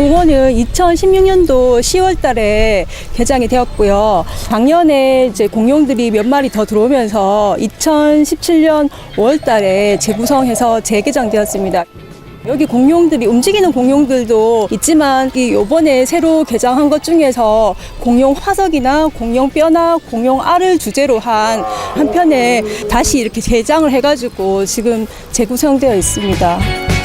공룡공원은 2016년도 10월 달에 개장이 되었고요. 작년에 이제 공룡들이 몇 마리 더 들어오면서 2017년 5월 달에 재구성해서 재개장되었습니다. 여기 공룡들이 움직이는 공룡들도 있지만 이 요번에 새로 개장한 것 중에서 공룡 화석이나 공룡 뼈나 공룡 알을 주제로 한 한 편에 다시 이렇게 개장을 해가지고 지금 재구성되어 있습니다.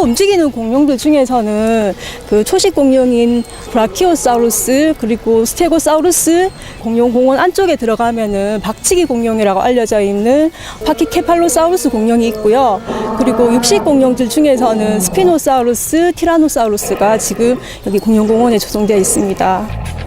움직이는 공룡들 중에서는 그 초식 공룡인 브라키오사우루스 그리고 스테고사우루스 공룡 공원 안쪽에 들어가면은 박치기 공룡이라고 알려져 있는 파키케팔로사우루스 공룡이 있고요. 그리고 육식 공룡들 중에서는 스피노사우루스, 티라노사우루스가 지금 여기 공룡공원에 조성되어 있습니다.